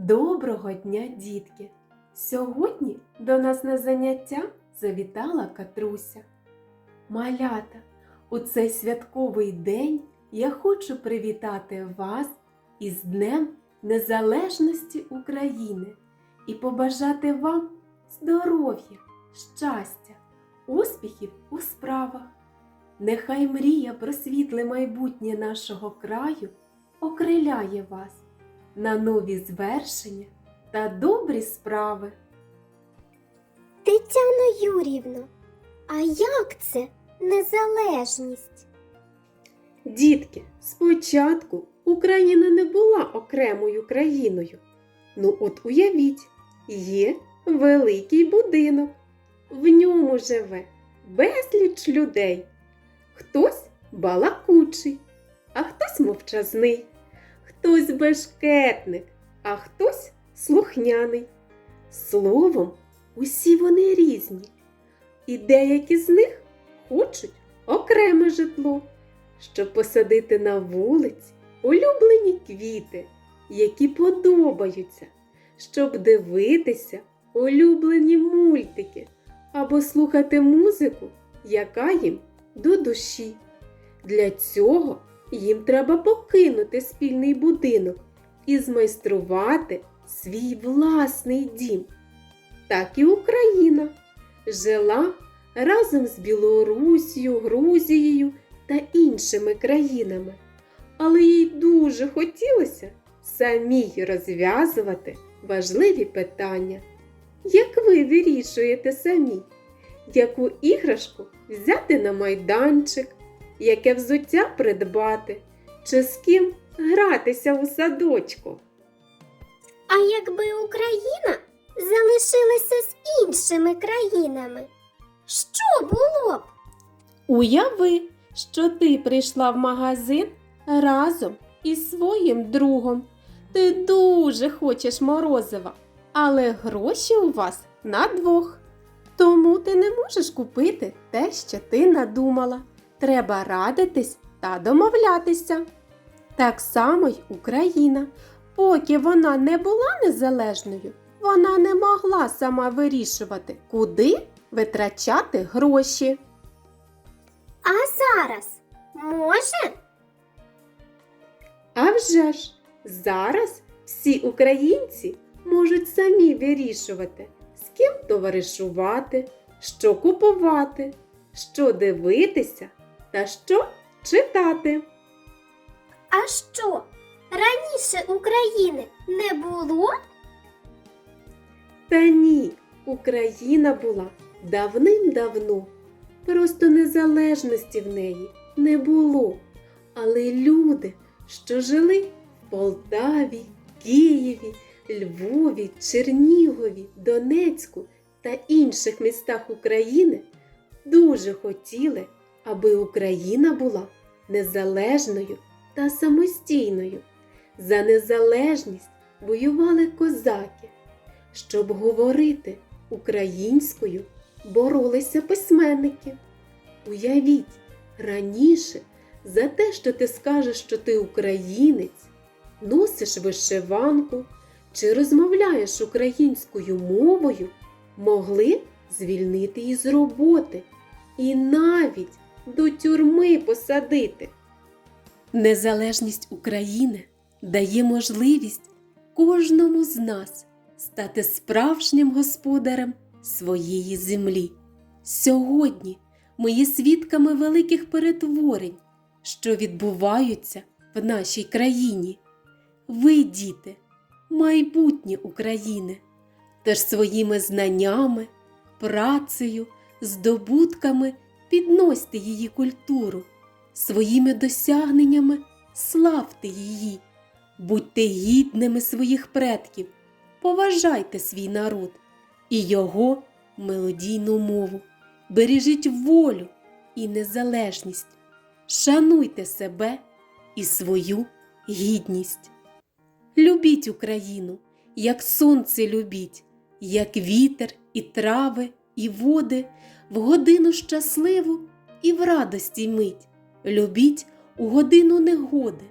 Доброго дня, дітки! Сьогодні до нас на заняття завітала Катруся. Малята, у цей святковий день я хочу привітати вас із Днем Незалежності України і побажати вам здоров'я, щастя, успіхів у справах. Нехай мрія про світле майбутнє нашого краю окриляє вас на нові звершення та добрі справи. Тетяно Юрівно, а як це незалежність? Дітки, спочатку Україна не була окремою країною. Ну от уявіть, є великий будинок. В ньому живе безліч людей. Хтось балакучий, а хтось мовчазний, хтось бешкетник, а хтось слухняний. Словом, усі вони різні, і деякі з них хочуть окреме житло, щоб посадити на вулиці улюблені квіти, які подобаються, щоб дивитися улюблені мультики або слухати музику, яка їм до душі. Для цього їм треба покинути спільний будинок і змайструвати свій власний дім. Так і Україна жила разом з Білорусією, Грузією та іншими країнами. Але їй дуже хотілося самій розв'язувати важливі питання. Як ви вирішуєте самі, яку іграшку взяти на майданчик, яке взуття придбати, чи з ким гратися у садочку? А якби Україна залишилася з іншими країнами, що було б? Уяви, що ти прийшла в магазин разом із своїм другом. Ти дуже хочеш морозива, але гроші у вас на двох. Тому ти не можеш купити те, що ти надумала. Треба радитись та домовлятися. Так само й Україна. Поки вона не була незалежною, вона не могла сама вирішувати, куди витрачати гроші. А зараз може? А вже ж, зараз всі українці можуть самі вирішувати, з ким товаришувати, що купувати, що дивитися та що читати. А що? Раніше України не було? Та ні, Україна була давним-давно. Просто незалежності в неї не було. Але люди, що жили в Полтаві, Києві, Львові, Чернігові, Донецьку та інших містах України, дуже хотіли, аби Україна була незалежною та самостійною. За незалежність воювали козаки. Щоб говорити українською, боролися письменники. Уявіть, раніше за те, що ти скажеш, що ти українець, носиш вишиванку чи розмовляєш українською мовою, могли звільнити із роботи і навіть до тюрми посадити. Незалежність України дає можливість кожному з нас стати справжнім господарем своєї землі. Сьогодні ми є свідками великих перетворень, що відбуваються в нашій країні. Ви, діти, майбутнє України, тож своїми знаннями, працею, здобутками підносьте її культуру, своїми досягненнями славте її, будьте гідними своїх предків, поважайте свій народ і його мелодійну мову, бережіть волю і незалежність, шануйте себе і свою гідність. Любіть Україну, як сонце любіть, як вітер і трави, і води, в годину щасливу і в радості мить. Любіть у годину негоди.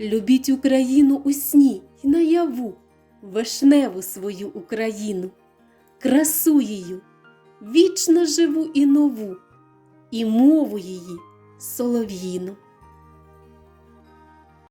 Любіть Україну у сні й наяву, вишневу свою Україну, красу її, вічно живу і нову, і мову її солов'їну.